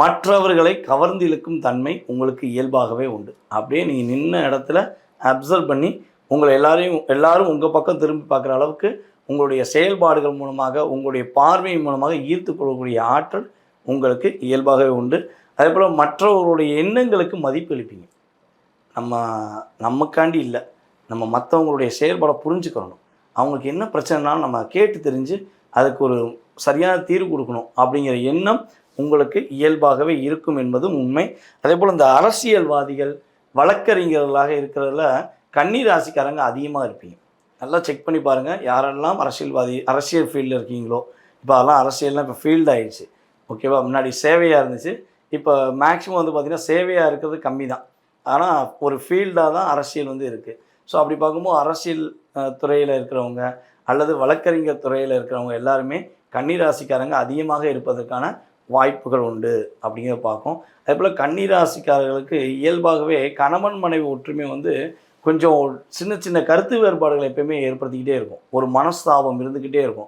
மற்றவர்களை கவர்ந்து இழுக்கும் தன்மை உங்களுக்கு இயல்பாகவே உண்டு. அப்படியே நீங்கள் நின்ன இடத்துல அப்சர்வ் பண்ணி உங்களை எல்லாரையும் எல்லாரும் உங்கள் பக்கம் திரும்பி பார்க்குற அளவுக்கு உங்களுடைய செயல்பாடுகள் மூலமாக உங்களுடைய பார்வை மூலமாக ஈர்த்து கொள்ளக்கூடிய ஆற்றல் உங்களுக்கு இயல்பாகவே உண்டு. அதே போல் மற்றவர்களுடைய எண்ணங்களுக்கு மதிப்பு அளிப்பீங்க. நம்ம நமக்காண்டி இல்லை. நம்ம மற்றவங்களுடைய செயல்பாடை புரிஞ்சுக்கிறணும் அவங்களுக்கு என்ன பிரச்சனைனாலும் நம்ம கேட்டு தெரிஞ்சு அதுக்கு ஒரு சரியான தீர்வு கொடுக்கணும் அப்படிங்கிற எண்ணம் உங்களுக்கு இயல்பாகவே இருக்கும் என்பதும் உண்மை. அதே போல் இந்த அரசியல்வாதிகள் வழக்கறிஞர்களாக இருக்கிறதுல கன்னி ராசிக்காரங்க அதிகமாக இருப்பீங்க. நல்லா செக் பண்ணி பாருங்கள் யாரெல்லாம் அரசியல்வாதி அரசியல் ஃபீல்டில் இருக்கீங்களோ இப்போ அதெல்லாம் அரசியல்லாம் இப்போ ஃபீல்ட் ஆயிடுச்சு. ஓகேவா முன்னாடி சேவையாக இருந்துச்சு. இப்போ மேக்ஸிமம் வந்து பார்த்திங்கன்னா சேவையாக இருக்கிறது கம்மி தான் ஆனால் ஒரு ஃபீல்டாக தான் அரசியல் வந்து இருக்குது ஸோ அப்படி பார்க்கும்போது அரசியல் துறையில் இருக்கிறவங்க அல்லது வழக்கறிஞர் துறையில் இருக்கிறவங்க எல்லாருமே கன்னிராசிக்காரங்க அதிகமாக இருப்பதற்கான வாய்ப்புகள் உண்டு அப்படிங்கிறத பார்க்கும் அதே போல் கன்னிராசிக்காரர்களுக்கு இயல்பாகவே கணவன் மனைவி ஒற்றுமை வந்து கொஞ்சம் சின்ன சின்ன கருத்து வேறுபாடுகளை எப்பயுமே ஏற்படுத்திக்கிட்டே இருக்கும். ஒரு மனஸ்தாபம் இருந்துக்கிட்டே இருக்கும்.